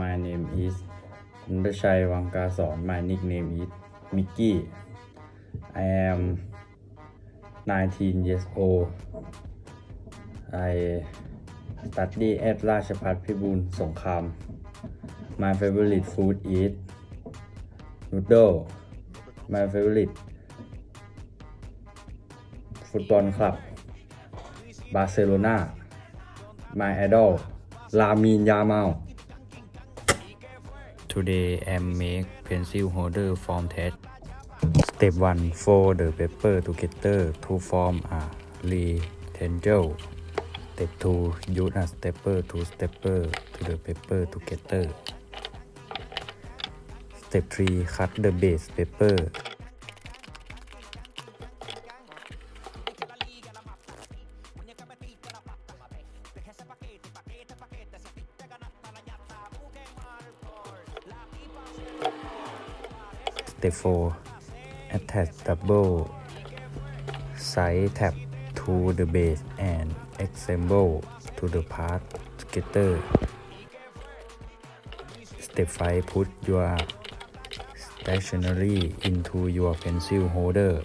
my name is นันทชัยวังกาสอน my nickname is Mickey I am 19 years old I study at ราชภัฏพิบูลสงคราม My favorite food is noodle My favorite football club Barcelona My idol Lamin Yamal Today I make pencil holder form test Step 1 Fold the paper together to form a rectangle Step 2 Use a stepper to stepper to the paper together. Step 3 Cut the base paper 4 Attach double side tab to the base and assemble to the part together. Step 5 Put your stationery into your pencil holder